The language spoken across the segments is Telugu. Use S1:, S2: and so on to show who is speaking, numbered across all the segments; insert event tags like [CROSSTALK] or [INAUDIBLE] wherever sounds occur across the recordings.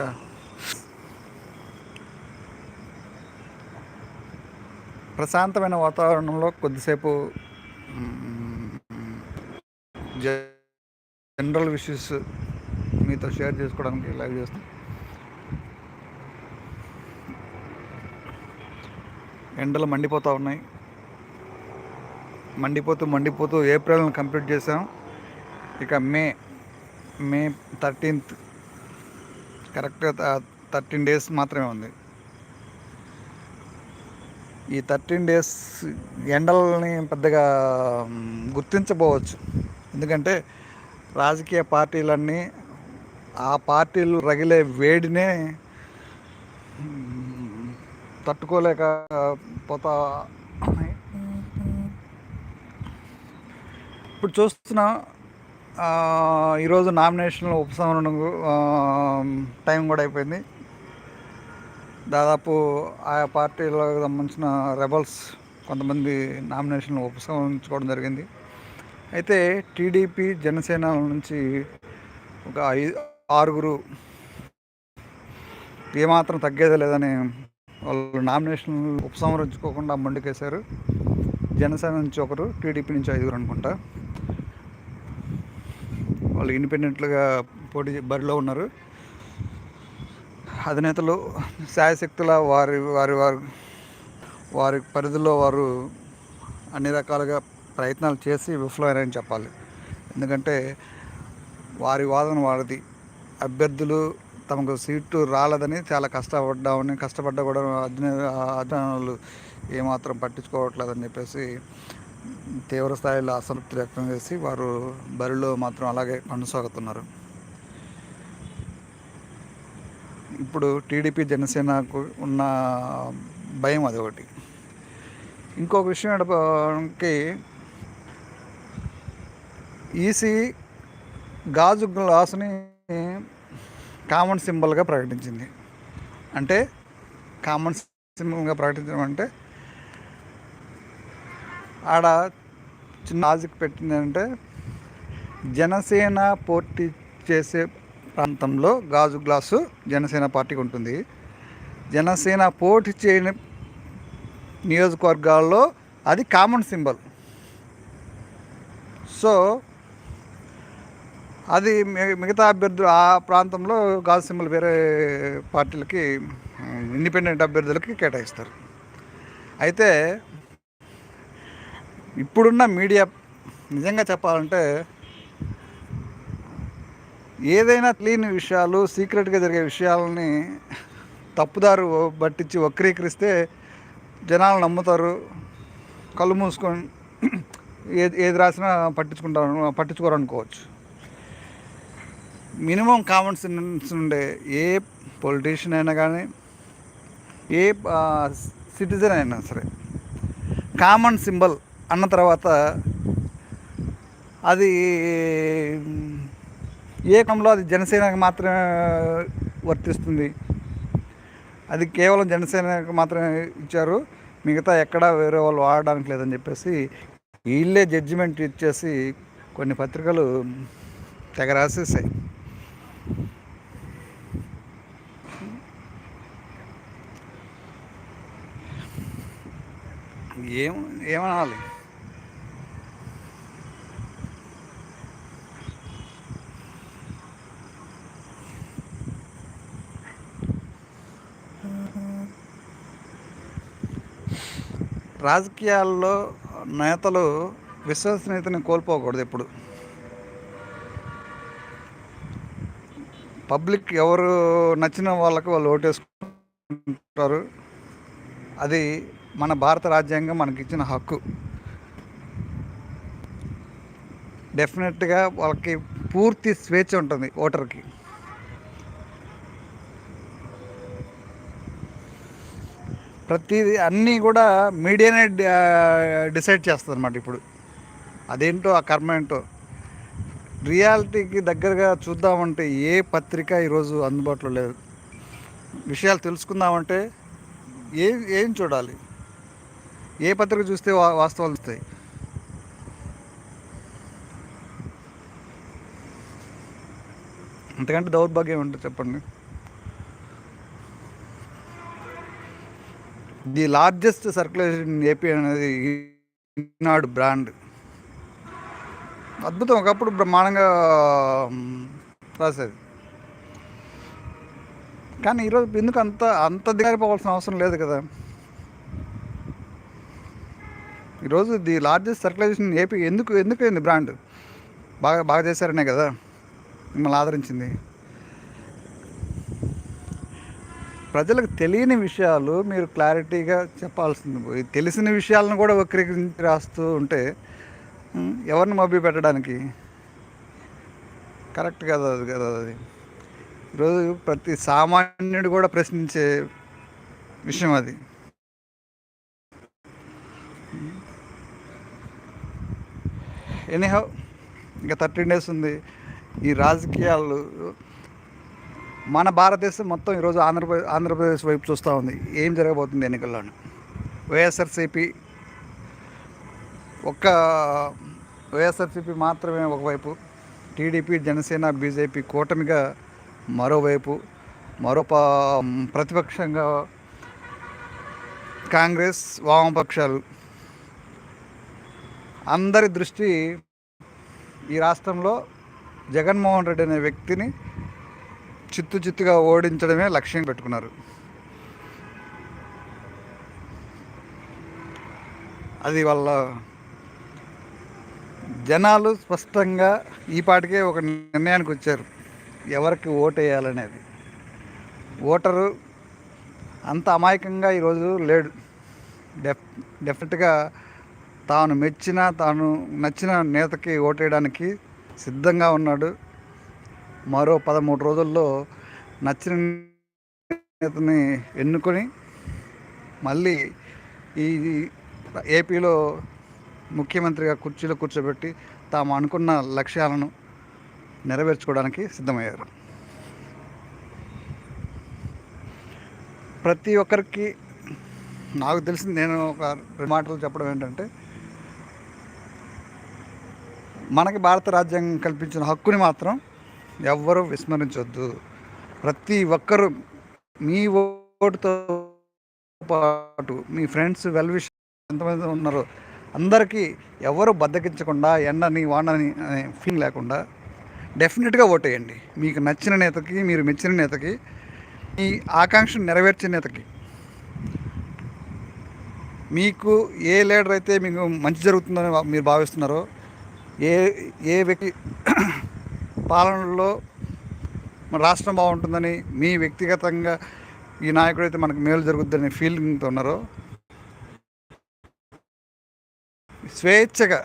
S1: యా ప్రశాంతమైన వాతావరణంలో కొద్దిసేపు జనరల్ విషయస్ మీతో షేర్ చేసుకోవడానికి లైవ్ చేస్తాం ఎండలు మండిపోతూ ఉన్నాయి. మండిపోతూ మండిపోతూ ఏప్రిల్ని కంప్లీట్ చేసాం ఇక మే మే థర్టీన్త్ కరెక్ట్గా థర్టీన్ డేస్ మాత్రమే ఉంది. ఈ థర్టీన్ డేస్ ఎండలని పెద్దగా గుర్తించబోవచ్చు. ఎందుకంటే రాజకీయ పార్టీలన్నీ ఆ పార్టీలు రగిలే వేడినే తట్టుకోలేక తట్టుకోలేకపోతా ఇప్పుడు చూస్తున్నా ఈరోజు నామినేషన్లు ఉపసంహరణ టైం కూడా అయిపోయింది. దాదాపు ఆయా పార్టీలకు సంబంధించిన రెబల్స్ కొంతమంది నామినేషన్లు ఉపసంహరించుకోవడం జరిగింది. అయితే టీడీపీ జనసేన నుంచి ఒక ఐ ఆరుగురు ఏమాత్రం తగ్గేదే లేదని వాళ్ళు నామినేషన్ ఉపసంహరించుకోకుండా మొండికేశారు జనసేన నుంచి ఒకరు టీడీపీ నుంచి ఐదుగురు అనుకుంటా. వాళ్ళు ఇండిపెండెంట్లుగా పోటీ బరిలో ఉన్నారు. అధినేతలు శాయశక్తుల వారి వారి వారి వారి పరిధిలో వారు అన్ని రకాలుగా ప్రయత్నాలు చేసి విఫలమైనని చెప్పాలి. ఎందుకంటే వారి వాదన వారిది. అభ్యర్థులు తమకు సీటు రాలేదని చాలా కష్టపడ్డామని కష్టపడ్డా కూడా అధినే అధినాలు ఏమాత్రం పట్టించుకోవట్లేదని చెప్పేసి తీవ్ర స్థాయిలో అసంతృప్తి వ్యక్తం చేసి వారు బరిలో మాత్రం అలాగే కొనసాగుతున్నారు. ఇప్పుడు టీడీపీ జనసేనకు ఉన్న భయం అది ఒకటి. ఇంకొక విషయం ఈసీ గాజు గ్లాసుని కామన్ సింబల్గా ప్రకటించింది. అంటే కామన్ సింబల్గా ప్రకటించడం అంటే ఆడ చిన్న లాజిక్ పెట్టింది అంటే జనసేన పోటీ చేసే ప్రాంతంలో గాజు గ్లాసు జనసేన పార్టీకి ఉంటుంది. జనసేన పోటీ చేయని నియోజకవర్గాల్లో అది కామన్ సింబల్ సో అది మిగతా అభ్యర్థులు ఆ ప్రాంతంలో గాజు సింబల్ వేరే పార్టీలకి ఇండిపెండెంట్ అభ్యర్థులకి కేటాయిస్తారు. అయితే ఇప్పుడున్న మీడియా నిజంగా చెప్పాలంటే ఏదైనా తెలియని విషయాలు సీక్రెట్గా జరిగే విషయాలని తప్పుదారు పట్టించి వక్రీకరిస్తే జనాలు నమ్ముతారు. కళ్ళు మూసుకొని ఏది ఏది రాసినా పట్టించుకుంటారు పట్టించుకోరు అనుకోవచ్చు. మినిమం కామన్ సెన్స్ ఉండే ఏ పొలిటీషియన్ అయినా కానీ ఏ సిటిజన్ అయినా సరే కామన్ సింబల్ అన్న తర్వాత అది ఏ క్రమంలో అది జనసేనకు మాత్రమే వర్తిస్తుంది? అది కేవలం జనసేనకు మాత్రమే ఇచ్చారు. మిగతా ఎక్కడా వేరే వాళ్ళు వాడడానికి లేదని చెప్పేసి వీళ్ళే జడ్జిమెంట్ ఇచ్చేసి కొన్ని పత్రికలు తెగ రాసేసాయి ఏం ఏమనాలి? రాజకీయాల్లో నేతలు విశ్వసనీయతని కోల్పోకూడదు ఎప్పుడు. పబ్లిక్ ఎవరు నచ్చిన వాళ్ళకి వాళ్ళు ఓటేసుకుంటారు. అది మన భారత రాజ్యాంగం మనకి ఇచ్చిన హక్కు. డెఫినెట్గా వాళ్ళకి పూర్తి స్వేచ్ఛ ఉంటుంది ఓటర్కి. ప్రతిదీ అన్నీ కూడా మీడియానే డిసైడ్ చేస్తుంది అనమాట ఇప్పుడు. అదేంటో ఆ కర్మ ఏంటో. రియాలిటీకి దగ్గరగా చూద్దామంటే ఏ పత్రిక ఈరోజు అందుబాటులో లేదు. విషయాలు తెలుసుకుందామంటే ఏం ఏం చూడాలి? ఏ పత్రిక చూస్తే వా వాస్తవాలు వస్తాయి అంతకంటే దౌర్భాగ్యం ఉంటుంది చెప్పండి. ది లార్జెస్ట్ సర్క్యులేషన్ ఏపీ అనేది ఈనాడు బ్రాండ్. అద్భుతం. ఒకప్పుడు బ్రహ్మాండంగా రాసేది. కానీ ఈరోజు ఎందుకు అంత అంత దిగారిపోవాల్సిన అవసరం లేదు కదా. ఈరోజు ది లార్జెస్ట్ సర్క్యులేషన్ ఏపీ ఎందుకు ఎందుకు అయింది బ్రాండ్? బాగా బాగా చేశారనే కదా. మిమ్మల్ని ఆదరించింది. ప్రజలకు తెలియని విషయాలు మీరు క్లారిటీగా చెప్పాల్సింది తెలిసిన విషయాలను కూడా వక్రీకరించి రాస్తూ ఉంటే ఎవరిని మభ్య పెట్టడానికి? కరెక్ట్ కదా అది కదా అది. ఈరోజు ప్రతి సామాన్యుడు కూడా ప్రశ్నించే విషయం అది. ఎనీహౌ ఇంకా థర్టీన్ డేస్ ఉంది. ఈ రాజకీయాలు మన భారతదేశం మొత్తం ఈరోజు ఆంధ్రప్రదేశ్ ఆంధ్రప్రదేశ్ వైపు చూస్తూ ఉంది. ఏం జరగబోతుంది ఎన్నికల్లోనూ? వైఎస్ఆర్సీపీ ఒక్క వైఎస్ఆర్సీపీ మాత్రమే ఒకవైపు టీడీపీ జనసేన బీజేపీ కూటమిగా మరోవైపు మరో ప్రతిపక్షంగా కాంగ్రెస్ వామపక్షాలు. అందరి దృష్టి ఈ రాష్ట్రంలో జగన్మోహన్ రెడ్డి అనే వ్యక్తిని చిత్తు చిత్తుగా ఓడించడమే లక్ష్యం పెట్టుకున్నారు. అది వాళ్ళ జనాలు స్పష్టంగా ఈ పాటికే ఒక నిర్ణయానికి వచ్చారు. ఎవరికి ఓటేయాలనేది. వేయాలనేది ఓటరు అంత అమాయకంగా ఈరోజు లేడు. డెఫ్ డెఫినెట్గా తాను మెచ్చిన తాను నచ్చిన నేతకి ఓటేయడానికి సిద్ధంగా ఉన్నాడు. మరో పదమూడు రోజుల్లో నచ్చిన నేతని ఎన్నుకొని మళ్ళీ ఈ ఏపీలో ముఖ్యమంత్రిగా కుర్చీలో కూర్చోబెట్టి తాము అనుకున్న లక్ష్యాలను నెరవేర్చుకోవడానికి సిద్ధమయ్యారు. ప్రతి ఒక్కరికి నాకు తెలిసింది నేను ఒక రెండు మాటలు చెప్పడం ఏంటంటే మనకి భారత రాజ్యాంగం కల్పించిన హక్కుని మాత్రం ఎవ్వరూ విస్మరించొద్దు. ప్రతి ఒక్కరూ మీ ఓటుతో పాటు మీ ఫ్రెండ్స్ వెల్ విష్ ఎంతమంది ఉన్నారో అందరికీ ఎవరు బద్దకించకుండా ఎండని వాడని అనే ఫీలింగ్ లేకుండా డెఫినెట్గా ఓటేయండి. మీకు నచ్చిన నేతకి మీరు మెచ్చిన నేతకి మీ ఆకాంక్షను నెరవేర్చే నేతకి. మీకు ఏ లీడర్ అయితే మీకు మంచి జరుగుతుందని మీరు భావిస్తున్నారో ఏ ఏ వ్యక్తి పాలనలో మన రాష్ట్రం బాగుంటుందని మీ వ్యక్తిగతంగా ఈ నాయకుడు అయితే మనకు మేలు జరుగుతుందని ఫీలింగ్తో ఉన్నారో స్వేచ్ఛగా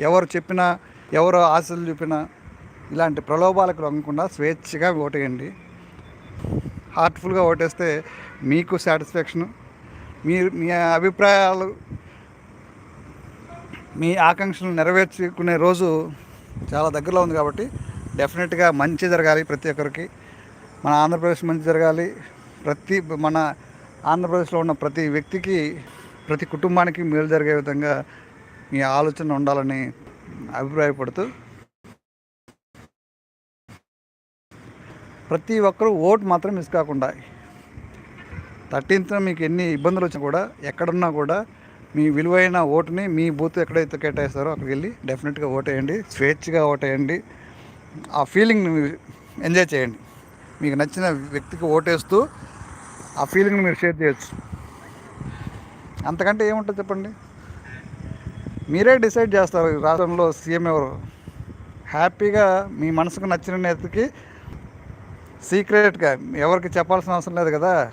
S1: ఎవరు చెప్పినా ఎవరు ఆశలు చూపినా ఇలాంటి ప్రలోభాలకు లొంగకుండా స్వేచ్ఛగా ఓటేయండి. హార్ట్ఫుల్గా ఓటేస్తే మీకు సాటిస్ఫాక్షను మీరు మీ అభిప్రాయాలు మీ ఆకాంక్షలు నెరవేర్చుకునే రోజు చాలా దగ్గరలో ఉంది కాబట్టి డెఫినెట్గా మంచి జరగాలి ప్రతి ఒక్కరికి. మన ఆంధ్రప్రదేశ్ మంచి జరగాలి. ప్రతి మన ఆంధ్రప్రదేశ్లో ఉన్న ప్రతి వ్యక్తికి ప్రతి కుటుంబానికి మేలు జరిగే విధంగా మీ ఆలోచన ఉండాలని అభిప్రాయపడుతూ ప్రతి ఒక్కరూ ఓటు మాత్రం మిస్ కాకుండా థర్టీన్త్న మీకు ఎన్ని ఇబ్బందులు వచ్చినా కూడా ఎక్కడున్నా కూడా మీ విలువైన ఓటుని మీ బూత్ ఎక్కడైతే కేటాయిస్తారో అక్కడికి వెళ్ళి డెఫినెట్గా ఓటేయండి స్వేచ్ఛగా ఓటేయండి. ఆ ఫీలింగ్ని ఎంజాయ్ చేయండి. మీకు నచ్చిన వ్యక్తికి ఓటేస్తూ ఆ ఫీలింగ్ని మీరు షేర్ చేయొచ్చు. అంతకంటే ఏముంటుంది చెప్పండి? మీరే డిసైడ్ చేస్తారు. రాష్ట్రంలో సీఎం ఎవరు? హ్యాపీగా మీ మనసుకు నచ్చిన నేతకి సీక్రెట్గా ఎవరికి చెప్పాల్సిన అవసరం లేదు కదా?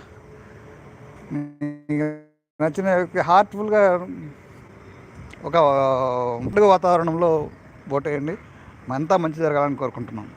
S1: నచ్చిన హార్ట్ఫుల్గా ఒక పండుగ వాతావరణంలో ఓటేయండి. అంతా మంచి జరగాలని కోరుకుంటున్నాం.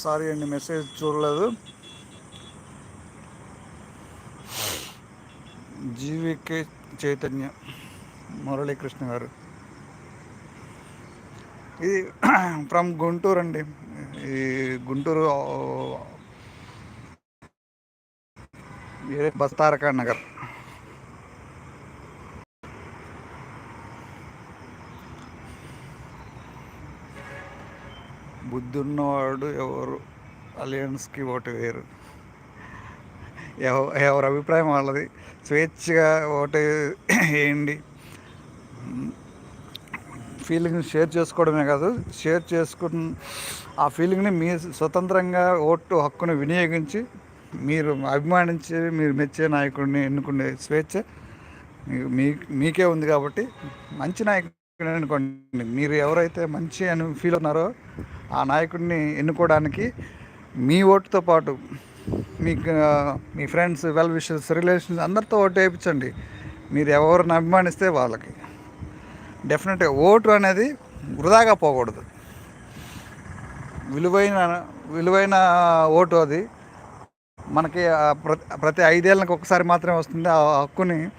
S1: సారీ అండి మెసేజ్ చూడలేదు. జీవికే చైతన్య మురళీకృష్ణ గారు. ఇది [CLEARS THROAT] ఫ్రమ్ గుంటూరు అండి. ఈ గుంటూరు బస్తారకా నగర్. బుద్ధి ఉన్నవాడు ఎవరు? అలయన్స్కి ఓటు వేయరు. ఎవ- ఎవరి అభిప్రాయం వాళ్ళది? స్వేచ్ఛగా ఓటు వేయండి. ఫీలింగ్ షేర్ చేసుకోవడమే కాదు షేర్ చేసుకుని ఆ ఫీలింగ్ని మీ స్వతంత్రంగా ఓటు హక్కును వినియోగించి మీరు అభిమానించి మీరు మెచ్చే నాయకుడిని ఎన్నుకునే స్వేచ్ఛ మీ- మీ మీకే ఉంది కాబట్టి మంచి నాయకుడు అనుకోండి. మీరు ఎవరైతే మంచి అని ఫీల్ ఉన్నారో ఆ నాయకుడిని ఎన్నుకోవడానికి మీ ఓటుతో పాటు మీకు మీ ఫ్రెండ్స్ వెల్ విషెస్ రిలేషన్స్ అందరితో ఓటు వేయించండి. మీరు ఎవరిని అభిమానిస్తే వాళ్ళకి. డెఫినెట్గా ఓటు అనేది వృధాగా పోకూడదు. విలువైన విలువైన ఓటు అది. మనకి ప్రతి ప్రతి ఐదేళ్ళకి ఒకసారి మాత్రమే వస్తుంది. ఆ హక్కుని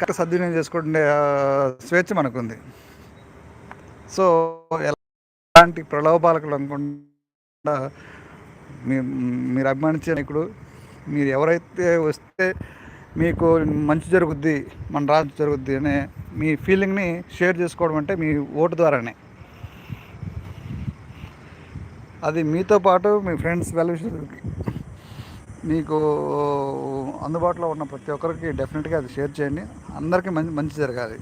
S1: కరెక్ట్ సద్వినియోగం చేసుకుంటే స్వేచ్ఛ మనకుంది. సో ఎలాంటి ప్రలోభాలకు అనుకుండా మీరు అభిమానించే నాయకుడు మీరు ఎవరైతే వస్తే మీకు మంచి జరుగుద్ది మన రాజు జరుగుద్ది అనే మీ ఫీలింగ్ని షేర్ చేసుకోవడం అంటే మీ ఓటు ద్వారానే. అది మీతో పాటు మీ ఫ్రెండ్స్ వెల్విషర్కి మీకు అందుబాటులో ఉన్న ప్రతి ఒక్కరికి డెఫినెట్గా అది షేర్ చేయండి. అందరికీ మంచి మంచి జరగాలి.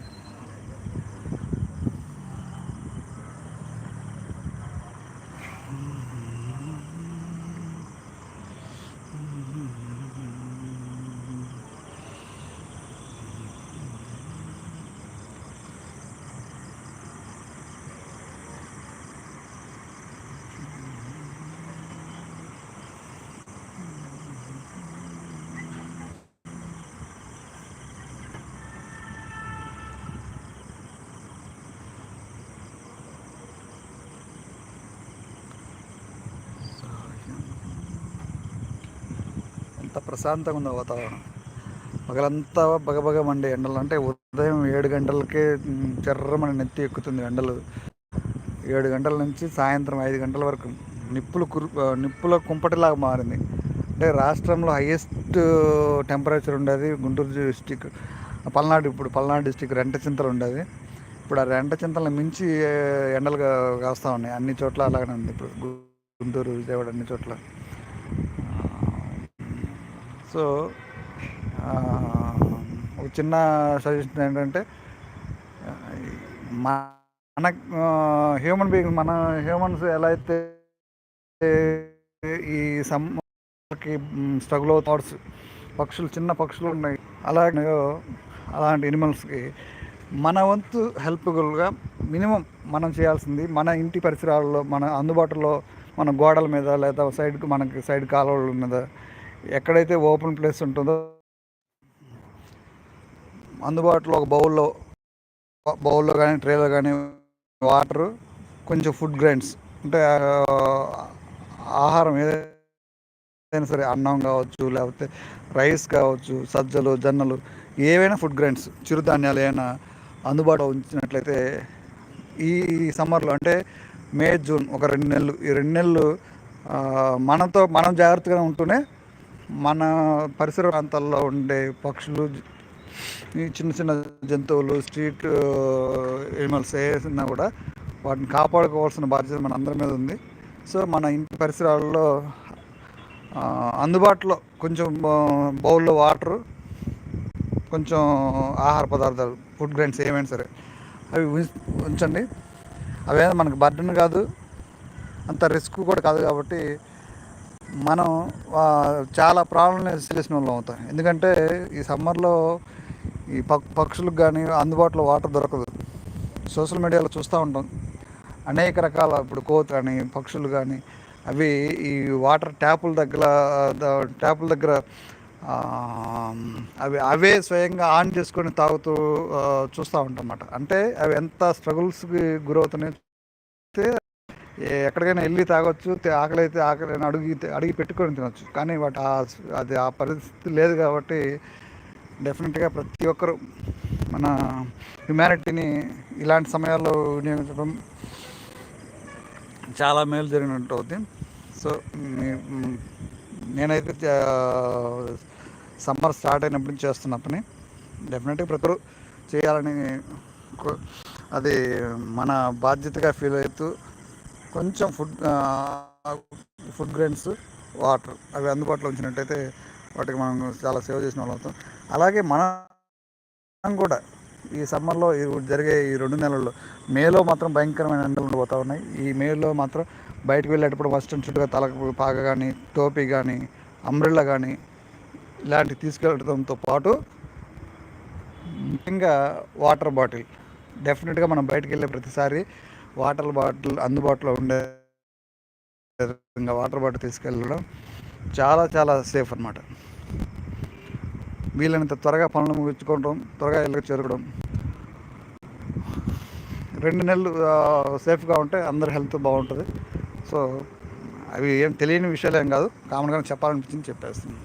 S1: ప్రశాంతంగా ఉంది వాతావరణం. పగలంతా బగబగ మండే ఎండలు. అంటే ఉదయం ఏడు గంటలకే చెర్రమని నెత్తి ఎక్కుతుంది ఎండలు. ఏడు గంటల నుంచి సాయంత్రం ఐదు గంటల వరకు నిప్పులు కురు నిప్పుల కుంపటిలాగా మారింది. అంటే రాష్ట్రంలో హయ్యెస్ట్ టెంపరేచర్ ఉండేది గుంటూరు డిస్టిక్. పల్నాడు ఇప్పుడు పల్నాడు డిస్టిక్ రెంట చింతలు ఉండేది. ఇప్పుడు ఆ రెంట చింతలను మించి ఎండలు కాస్తూ కాస్తా ఉన్నాయి. అన్ని చోట్ల అలాగనే ఉంది ఇప్పుడు. గుంటూరు విజయవాడ అన్ని చోట్ల. సో ఒక చిన్న సజెషన్ ఏంటంటే మన హ్యూమన్ బీయింగ్ మన హ్యూమన్స్ ఎలా అయితే ఈ సమ్కి స్ట్రగుల్ థాట్స్ పక్షులు చిన్న పక్షులు ఉన్నాయి అలాగే అలాంటి ఎనిమల్స్కి మన వంతు హెల్ప్ఫుల్గా మినిమం మనం చేయాల్సింది మన ఇంటి పరిసరాల్లో మన అందుబాటులో మన గోడల మీద లేదా సైడ్కి మనకి సైడ్ కాలువల మీద ఎక్కడైతే ఓపెన్ ప్లేస్ ఉంటుందో అందుబాటులో ఒక బౌల్లో బౌల్లో కానీ ట్రేలో కానీ వాటర్ కొంచెం ఫుడ్ గ్రైన్స్ అంటే ఆహారం ఏదైనా సరే అన్నం కావచ్చు లేకపోతే రైస్ కావచ్చు సజ్జలు జొన్నలు ఏవైనా ఫుడ్ గ్రైన్స్ చిరుధాన్యాలు ఏమైనా అందుబాటులో ఉంచినట్లయితే ఈ సమ్మర్లో అంటే మే జూన్ ఒక రెండు నెలలు ఈ రెండు నెలలు మనతో మనం జాగ్రత్తగా ఉంటూనే మన పరిసర ప్రాంతాల్లో ఉండే పక్షులు ఈ చిన్న చిన్న జంతువులు స్ట్రీట్ ఎనిమల్స్ ఏసినా కూడా వాటిని కాపాడుకోవాల్సిన బాధ్యత మన అందరి మీద ఉంది. సో మన ఇంటి పరిసరాల్లో అందుబాటులో కొంచెం బౌల్లో వాటర్ కొంచెం ఆహార పదార్థాలు ఫుడ్ గ్రైన్స్ ఏమైనా సరే అవి ఉంచండి. అవేదో మనకు బర్డన్ కాదు అంత రిస్క్ కూడా కాదు కాబట్టి మనం చాలా ప్రాబ్లమ్ని చేసిన వాళ్ళం అవుతాం. ఎందుకంటే ఈ సమ్మర్లో ఈ పక్ పక్షులకు కానీ అందుబాటులో వాటర్ దొరకదు. సోషల్ మీడియాలో చూస్తూ ఉంటాం. అనేక రకాల ఇప్పుడు కోత కానీ పక్షులు కానీ అవి ఈ వాటర్ ట్యాపుల దగ్గర ట్యాపుల దగ్గర అవి అవే స్వయంగా ఆన్ చేసుకొని తాగుతూ చూస్తూ ఉంటాం అన్నమాట. అంటే అవి ఎంత స్ట్రగుల్స్కి గురవుతున్నాయి ఎక్కడికైనా వెళ్ళి తాగొచ్చు ఆకలి అయితే ఆకలి అడిగి అడిగి పెట్టుకొని తినొచ్చు. కానీ వాటి అది ఆ పరిస్థితి లేదు కాబట్టి డెఫినెట్గా ప్రతి ఒక్కరు మన హ్యుమానిటీని ఇలాంటి సమయాల్లో వినియోగించడం చాలా మేలు జరిగినట్టు అవుతుంది సో నేనైతే సమ్మర్ స్టార్ట్ అయినప్పటి నుంచి చేస్తున్న పని. డెఫినెట్గా ప్రతి చేయాలని అది మన బాధ్యతగా ఫీల్ అవుతూ కొంచెం ఫుడ్ ఫుడ్ గ్రెయిన్స్ వాటర్ అవి అందుబాటులో ఉంచినట్టయితే వాటికి మనం చాలా సేవ్ చేసిన వాళ్ళు అవుతాం. అలాగే మనం కూడా ఈ సమ్మర్లో జరిగే ఈ రెండు నెలల్లో మేలో మాత్రం భయంకరమైన ఎండలు ఉండిపోతూ ఉన్నాయి. ఈ మేలో మాత్రం బయటకు వెళ్ళేటప్పుడు ఫస్ట్ చుట్టుగా తలకు పాక కానీ టోపీ కానీ అంబ్రిల్లా కానీ ఇలాంటివి తీసుకెళ్ళడంతో పాటు ముఖ్యంగా వాటర్ బాటిల్. డెఫినెట్గా మనం బయటకు వెళ్ళే ప్రతిసారి వాటర్ బాటిల్ అందుబాటులో ఉండే విధంగా వాటర్ బాటిల్ తీసుకెళ్ళడం చాలా చాలా సేఫ్ అనమాట వీలైనంత త్వరగా పనులు ముగించుకోవడం త్వరగా ఇళ్ళకి చేరుకోవడం. రెండు నెలలు సేఫ్గా ఉంటే అందరి హెల్త్ బాగుంటుంది. సో అవి ఏం తెలియని విషయాలు ఏం కాదు. కామన్గా చెప్పాలనిపించింది చెప్పేస్తుంది.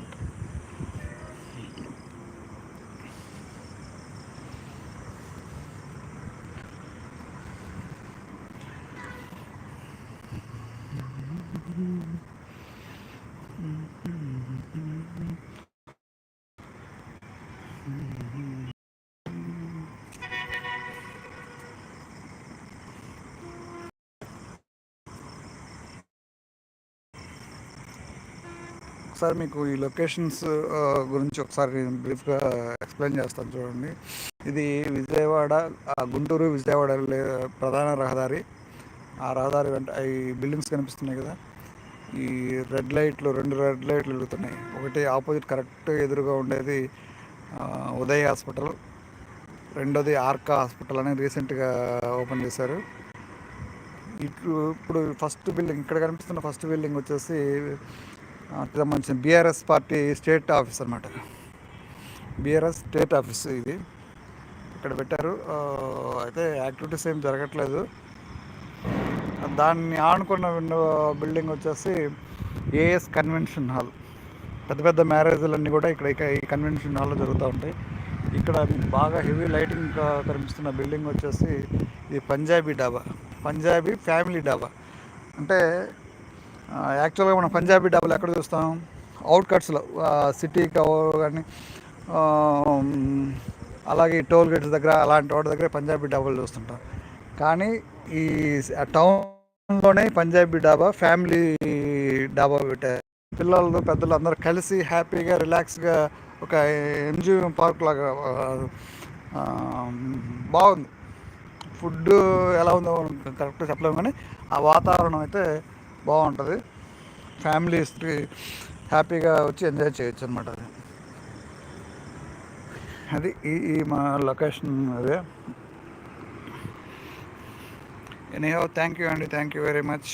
S1: ఒకసారి మీకు ఈ లొకేషన్స్ గురించి ఒకసారి బ్రీఫ్గా ఎక్స్ప్లెయిన్ చేస్తాను చూడండి. ఇది విజయవాడ గుంటూరు విజయవాడ ప్రధాన రహదారి. ఆ రహదారి వెంట ఈ బిల్డింగ్స్ కనిపిస్తున్నాయి కదా. ఈ రెడ్ లైట్లు రెండు రెడ్ లైట్లు వెలుగుతున్నాయి. ఒకటి ఆపోజిట్ కరెక్ట్ ఎదురుగా ఉండేది ఉదయ్ హాస్పిటల్. రెండోది ఆర్కా హాస్పిటల్ అని రీసెంట్గా ఓపెన్ చేశారు. ఇట్లు ఇప్పుడు ఫస్ట్ బిల్డింగ్ ఇక్కడ కనిపిస్తున్న ఫస్ట్ బిల్డింగ్ వచ్చేసి సంబంధించిన బీఆర్ఎస్ పార్టీ స్టేట్ ఆఫీస్ అనమాట బీఆర్ఎస్ స్టేట్ ఆఫీస్ ఇది. ఇక్కడ పెట్టారు. అయితే యాక్టివిటీస్ ఏం జరగట్లేదు. దాన్ని ఆనుకున్న బిల్డింగ్ వచ్చేసి ఏఎస్ కన్వెన్షన్ హాల్. పెద్ద పెద్ద మ్యారేజ్లన్నీ కూడా ఇక్కడ ఈ కన్వెన్షన్ హాల్లో జరుగుతూ ఉంటాయి. ఇక్కడ బాగా హెవీ లైటింగ్ కనిపిస్తున్న బిల్డింగ్ వచ్చేసి ఇది పంజాబీ డాబా. పంజాబీ ఫ్యామిలీ డాబా. అంటే యాక్చువల్గా మనం పంజాబీ డాబాలు ఎక్కడ చూస్తాం? అవుట్ కట్స్లో సిటీ కవర్ కానీ అలాగే టోల్ గేట్స్ దగ్గర అలాంటి వాటి దగ్గర పంజాబీ డాబాలు చూస్తుంటాం. కానీ ఈ టౌన్లోనే పంజాబీ డాబా ఫ్యామిలీ డాబా పెట్టారు. పిల్లలు పెద్దలు అందరూ కలిసి హ్యాపీగా రిలాక్స్గా ఒక ఎంజీ పార్క్ లాగా బాగుంది. ఫుడ్ ఎలా ఉందో కరెక్ట్గా చెప్పలేము కానీ ఆ వాతావరణం అయితే బాగుంటుంది. ఫ్యామిలీస్కి హ్యాపీగా వచ్చి ఎంజాయ్ చేయొచ్చు అనమాట అది. అది ఈ మా లొకేషన్ అదే. ఎనీహో థ్యాంక్ యూ అండి. Thank you very much.